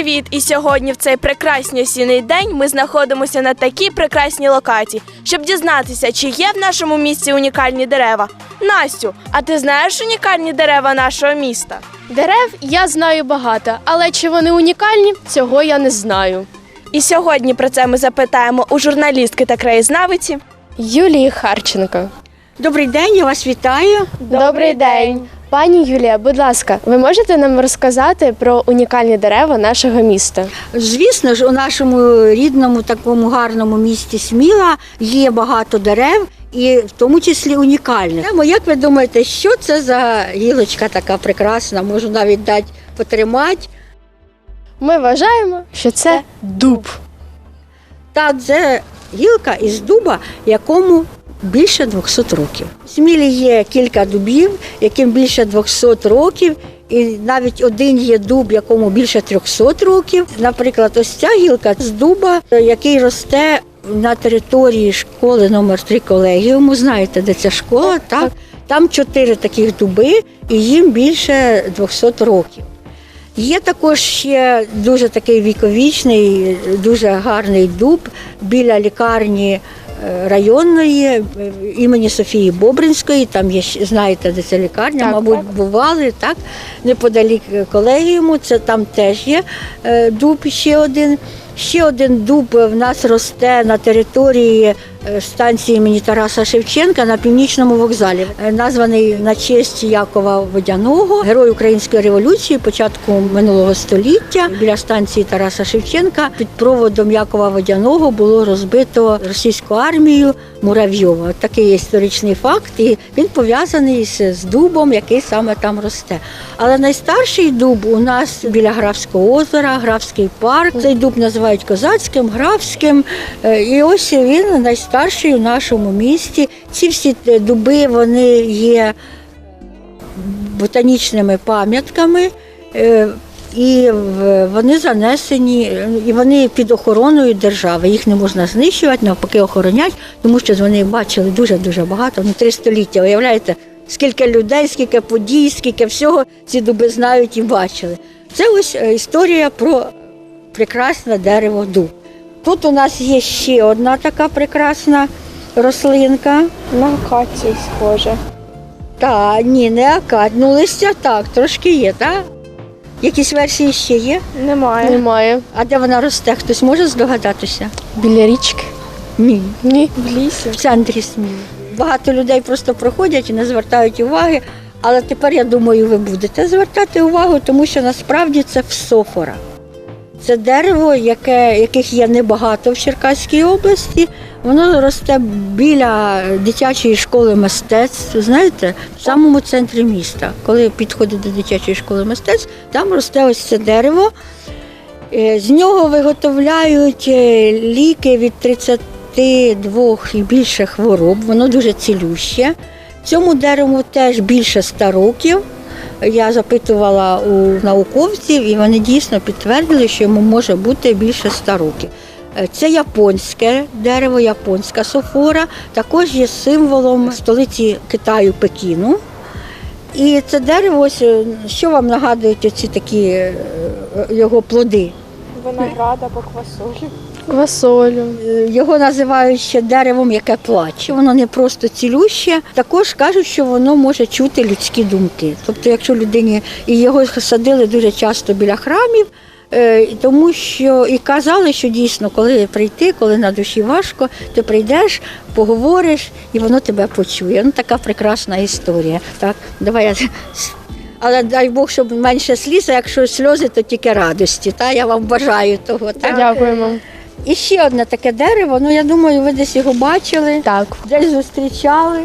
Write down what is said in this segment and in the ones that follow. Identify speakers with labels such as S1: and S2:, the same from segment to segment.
S1: привіт! І сьогодні, в цей прекрасний осінний день, ми знаходимося на такій прекрасній локації, щоб дізнатися, чи є в нашому місті унікальні дерева. Настю, а ти знаєш унікальні дерева нашого міста?
S2: Дерев я знаю багато, але чи вони унікальні, цього я не знаю.
S1: І сьогодні про це ми запитаємо у журналістки та краєзнавиці.
S2: Юлії Харченко.
S3: Добрий день, я вас вітаю.
S2: Добрий день. Пані Юлія, будь ласка, ви можете нам розказати про унікальні дерева нашого міста?
S3: Звісно ж, у нашому рідному такому гарному місті Сміла є багато дерев. І в тому числі унікальних. Прямо, Як ви думаєте, що це за гілочка така прекрасна? Можу навіть дати потримати.
S2: Ми вважаємо, що це дуб.
S3: Так, це гілка із дуба, якому більше 200 років. В Смілі є кілька дубів, яким більше 200 років, і навіть один є дуб, якому більше 300 років. Наприклад, ось ця гілка з дуба, який росте на території школи номер 3 колегіуму. Знаєте, де ця школа? Так, там чотири таких дуби, і їм більше 200 років. Є також ще дуже такий віковічний, дуже гарний дуб біля лікарні районної е, імені Софії Бобринської. Там є знаєте, де ця лікарня,
S2: Так,
S3: мабуть,
S2: так.
S3: бували так неподалік колегіуму. Це там теж є е, дуб ще один. Ще один дуб в нас росте на території станції імені Тараса Шевченка на північному вокзалі, Е, названий на честь Якова Водяного, герой української революції, початку минулого століття. Біля станції Тараса Шевченка під проводом Якова Водяного було розбито російську армію Муравйова. Такий історичний факт, і він пов'язаний з, з дубом, який саме там росте. Але найстарший дуб у нас біля Графського озера, Графський парк. Цей дуб називають козацьким, графським. Е, І ось він найстарший у нашому місті. Ці всі е, дуби вони є ботанічними пам'ятками. е, І вони занесені, е, і вони під охороною держави. Їх не можна знищувати, навпаки, охоронять, тому що вони бачили дуже-дуже багато. Ну, три століття. Уявляєте, скільки людей, скільки подій, скільки всього ці дуби знають і бачили. Це ось е, історія про прекрасне дерево дуб. Тут у нас є ще одна така прекрасна рослинка.
S1: На акацію схоже.
S3: Та, ні, не акад. Ну, листя так, трошки є, так? Якісь версії ще є?
S1: Немає.
S2: Немає.
S3: А де вона росте? Хтось може здогадатися?
S2: Біля річки?
S3: Ні.
S2: Ні.
S1: В лісі.
S3: В центрі Сміли. Багато людей просто проходять і не звертають уваги. Але тепер я думаю, ви будете звертати увагу, тому що насправді це всофора. Це дерево, яке, яких є небагато в Черкаській області. Воно росте біля дитячої школи мистецтв. Знаєте, в самому центрі міста. Коли підходить до дитячої школи мистецтв, там росте ось це дерево. Е, З нього виготовляють е, ліки від 32 і більше хвороб. Воно дуже цілюще. Цьому дереву теж більше 100 років. Я запитувала у науковців, і вони дійсно підтвердили, що йому може бути більше 100 років. Е, Це японське дерево, японська софора, також є символом столиці Китаю Пекіну. І це дерево, ось, е, що вам нагадують оці такі е, його плоди?
S1: Винограда по квасолі.
S2: Квасолю.
S3: Е, Його називають ще деревом, яке плаче. Воно не просто цілюще. Також кажуть, що воно може чути людські думки. Тобто, якщо людині і його садили дуже часто біля храмів. е, Тому що і казали, що дійсно, коли прийти, коли на душі важко, ти прийдеш, поговориш, і воно тебе почує. Ну така прекрасна історія. Так, давай я. Але дай Бог, щоб менше сліз, а якщо сльози, то тільки радості. Та я вам бажаю того. Так?
S2: Дякуємо.
S3: І ще одне таке дерево, ну я думаю, ви десь його бачили,
S2: Так.
S3: десь зустрічали.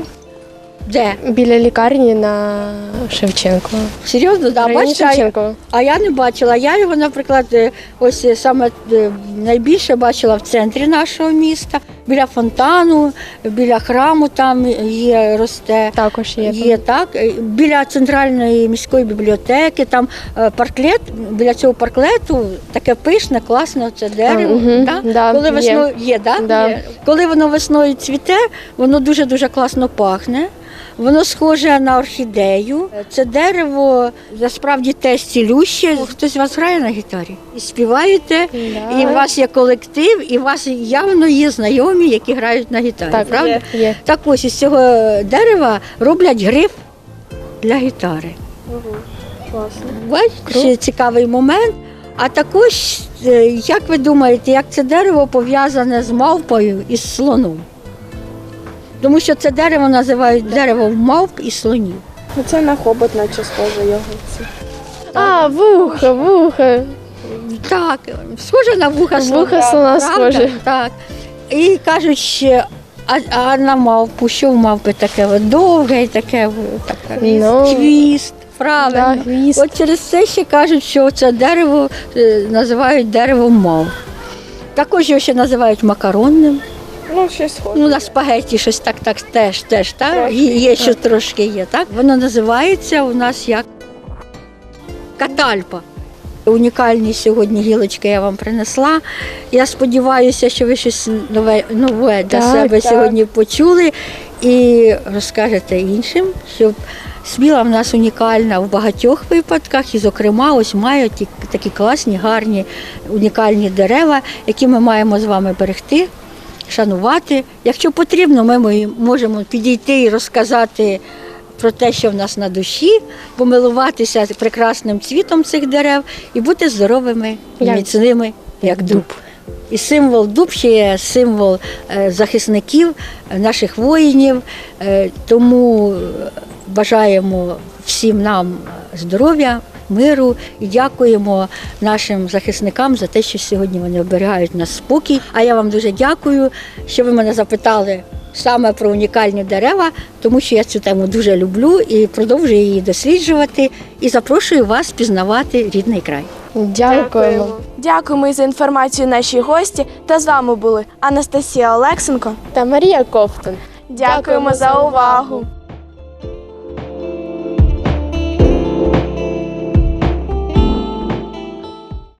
S3: Де?
S2: Біля лікарні на Шевченко.
S3: Серйозно, да, бачите?
S2: Шевченко.
S3: а я не бачила. Я його, наприклад, е, ось е, саме е, найбільше бачила в центрі нашого міста, біля фонтану, біля храму там є, росте.
S2: Також є.
S3: Є так, Е, біля центральної міської бібліотеки, там е, парклет, біля цього парклету таке пишне, класне це дерево.
S2: мгм,
S3: да?
S2: да,
S3: Коли
S2: є.
S3: весною є, да?
S2: Да.
S3: Є. коли воно весною цвіте, воно дуже дуже класно пахне. Воно схоже на орхідею. Це дерево насправді теж цілюще. Хтось вас грає на гітарі і співаєте,
S2: Да.
S3: і у вас є колектив, і у вас явно є знайомі, які грають на гітарі.
S2: Так,
S3: правда?
S2: є. є.
S3: Так ось із цього дерева роблять гриф для гітари. Бачите, ще цікавий момент. А також, е, як ви думаєте, як це дерево пов'язане з мавпою і з слоном? Тому що це дерево називають деревом мавп і слонів.
S1: Ну, Це на хобот, наче схоже його.
S2: А, вуха, вуха.
S3: Так, схоже на вуха слона.
S2: Вуха слона схоже.
S3: Так. І кажуть ще, а, а на мавпу, що в мавпи таке от довге і таке таке,
S2: Ну,
S3: хвіст. Правильно.
S2: Да, хвіст.
S3: От через це ще кажуть, що це дерево е, називають деревом мав. Також його ще називають макаронним.
S1: Ну, щось схоже.
S3: Ну, на спагетті щось так, так теж, теж, так?
S1: Трошки,
S3: Є, є що трошки є, так? Воно називається у нас як катальпа. Унікальні сьогодні гілочки я вам принесла. Я сподіваюся, що ви щось нове, нове для
S2: Так,
S3: себе
S2: так.
S3: сьогодні почули і розкажете іншим, щоб сміла в нас унікальна в багатьох випадках, і, зокрема, ось мають такі класні, гарні, унікальні дерева, які ми маємо з вами берегти, шанувати. Якщо потрібно, ми можемо підійти і розказати про те, що в нас на душі, помилуватися прекрасним цвітом цих дерев і бути здоровими і
S2: Як-
S3: міцними, як дуб. І символ дуб ще є символ е, захисників, е, наших воїнів. Е, Тому бажаємо всім нам здоров'я, миру і дякуємо нашим захисникам за те, що сьогодні вони оберігають нас спокій. А я вам дуже дякую, що ви мене запитали саме про унікальні дерева, тому що я цю тему дуже люблю і продовжую її досліджувати. І запрошую вас пізнавати рідний край.
S2: Дякуємо.
S1: Дякуємо за інформацію нашій гості. Та з вами були Анастасія Олексенко.
S2: Та Марія Ковтун.
S1: Дякуємо за увагу.